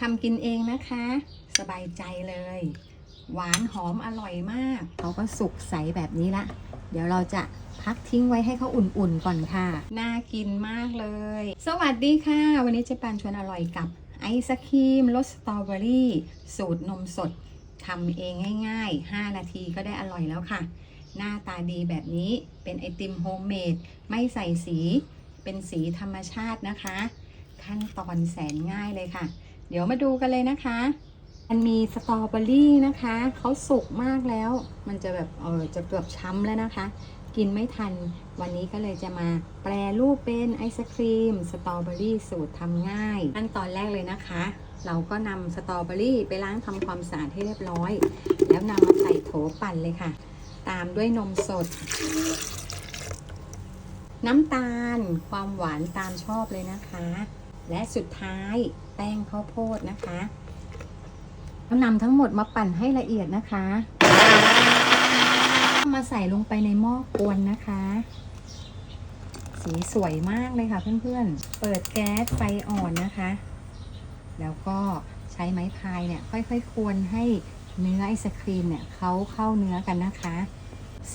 ทำกินเองนะคะ สบายใจเลย หวานหอมอร่อยมาก เขาก็สุกใสแบบนี้ละ เดี๋ยวเราจะพักทิ้งไว้ให้เขาอุ่นๆก่อนค่ะ น่ากินมากเลย สวัสดีค่ะ วันนี้เจะปานชวนอร่อยกับไอศครีมรสสตรอเบอรี่ สูตรนมสดทำเองง่ายๆ 5 นาทีก็ได้อร่อยแล้วค่ะ หน้าตาดีแบบนี้เป็นไอติมโฮมเมดไม่ใส่สี เป็นสีธรรมชาตินะคะ ขั้นตอนแสนง่ายเลยค่ะ เดี๋ยวมาดูกันเลยนะคะ มันมีสตรอเบอรี่นะคะเขาสุกมากแล้ว มันจะแบบเออจะเกือบช้ำแล้วนะคะ กินไม่ทัน วันนี้ก็เลยจะมาแปรรูปเป็นไอศครีมสตรอเบอรี่สูตรทำง่ายขั้นตอนแรกเลยนะคะ เราก็นำสตรอเบอรี่ไปล้างทำความสะอาดให้เรียบร้อย แล้วนำมาใส่โถปั่นเลยค่ะ ตามด้วยนมสดน้ำตาลความหวานตามชอบเลยนะคะ และสุดท้ายแป้งข้าวโพดนะคะก็นำทั้งหมดมาปั่นให้ละเอียดนะคะ มาใส่ลงไปในหม้อกวนนะคะ สีสวยมากเลยค่ะเพื่อนๆ เปิดแก๊สไฟอ่อนนะคะ แล้วก็ใช้ไม้พายเนี่ยค่อยๆ ควรให้เนื้อไอศครีมเนี่ยเขาเข้าเนื้อกันนะคะ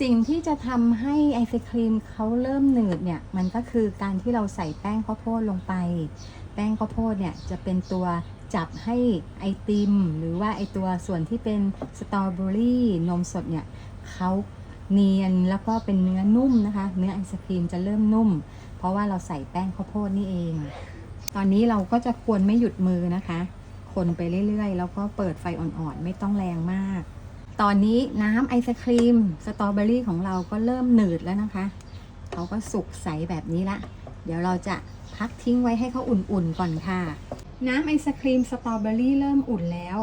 สิ่งที่จะทำให้ไอศครีมเขาเริ่มหนืดเนี่ย มันก็คือการที่เราใส่แป้งข้าวโพดลงไป แป้งข้าวโพดเนี่ยจะเป็นตัวจับให้ไอติม หรือว่าไอตัวส่วนที่เป็นสตรอเบอรี่นมสดเนี่ยเขาเนียนแล้วก็เป็นเนื้อนุ่มนะคะ เนื้อไอศครีมจะเริ่มนุ่ม เพราะว่าเราใส่แป้งข้าวโพดนี่เอง ตอนนี้เราก็จะควรไม่หยุดมือนะคะ คนไปเรื่อยๆ แล้วก็เปิดไฟอ่อนๆ ไม่ต้องแรงมาก ตอนนี้น้ำไอศครีมสตรอเบอรี่ของเราก็เริ่มหนืดแล้วนะคะ เขาก็สุกใสแบบนี้ละ ดี๋ยวเราจะพักทิ้งไว้ให้เขาอุ่นๆก่อนค่ะ น้ำไอศครีมสตรอเบอรี่เริ่มอุ่นแล้ว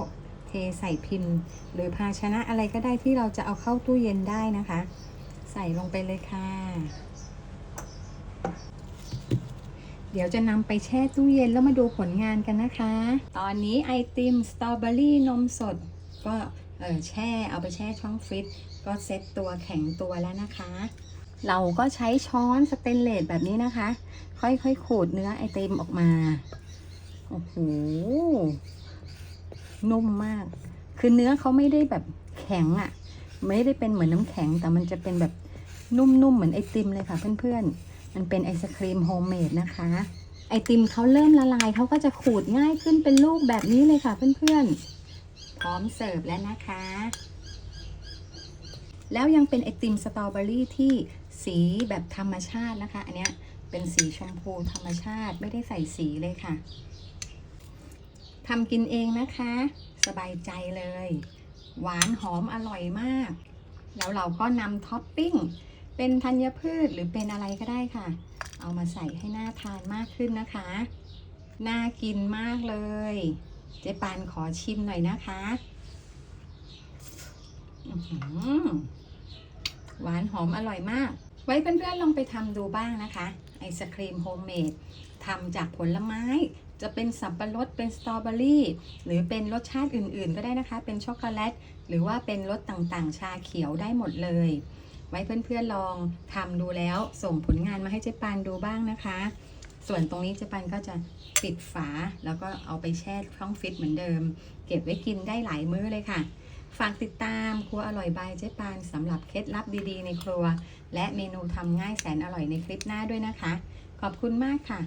เทใส่พิมพ์ หรือภาชนะอะไรก็ได้ที่เราจะเอาเข้าตู้เย็นได้นะคะ ใส่ลงไปเลยค่ะ เดี๋ยวจะนำไปแช่ตู้เย็นแล้วมาดูผลงานกันนะคะ ตอนนี้ไอติมสตรอเบอรี่นมสด ก็แช่เอาไปแช่ช่องฟรีซก็เซ็ตตัวแข็งตัวแล้วนะคะ เราก็ใช้ช้อนสเตนเลสแบบนี้นะคะ ค่อยๆขูดเนื้อไอติมออกมา โอ้โห นุ่มมาก คือเนื้อเขาไม่ได้แบบแข็งอะ่ะ ไม่ได้เป็นเหมือนน้ำแข็ง แต่มันจะเป็นแบบนุ่มๆ เหมือนไอติมเลยค่ะเพื่อนๆ มันเป็นไอศครีมโฮมเมดนะคะ ไอติมเขาเริ่มละลายเขาก็จะขูดง่ายขึ้นเป็นลูกแบบนี้เลยค่ะเพื่อนๆ พร้อมเสิร์ฟแล้วนะคะ แล้วยังเป็นไอติมสตรอเบอรี่ที่ สีแบบธรรมชาตินะคะ อันเนี้ยเป็นสีชมพูธรรมชาติไม่ได้ใส่สีเลยค่ะทำกินเองนะคะ สบายใจเลย หวานหอมอร่อยมาก แล้วเราก็นำท็อปปิ้ง เป็นธัญพืชหรือเป็นอะไรก็ได้ค่ะ เอามาใส่ให้น่าทานมากขึ้นนะคะ น่ากินมากเลย เจ๊ปานขอชิมหน่อยนะคะหวานหอมอร่อยมาก ไว้เพื่อนๆลองไปทำดูบ้างนะคะ ไอศครีมโฮมเมดทำจากผลไม้ จะเป็นสับปะรดเป็นสตรอเบอรี่ หรือเป็นรสชาติอื่นๆ ก็ได้นะคะ เป็นช็อกโกแลต หรือว่าเป็นรสต่างๆ ชาเขียวได้หมดเลย ไว้เพื่อนๆลองทำดูแล้วส่งผลงานมาให้เจ๊ปานดูบ้างนะคะ ส่วนตรงนี้เจ๊ปานก็จะปิดฝา แล้วก็เอาไปแช่ช่องฟิตเหมือนเดิม เก็บไว้กินได้หลายมื้อเลยค่ะ ฝากติดตามครัวอร่อยบายเจ๊ปานสำหรับเคล็ดลับดีๆ ในครัว และเมนูทำง่ายแสนอร่อยในคลิปหน้าด้วยนะคะ ขอบคุณมากค่ะ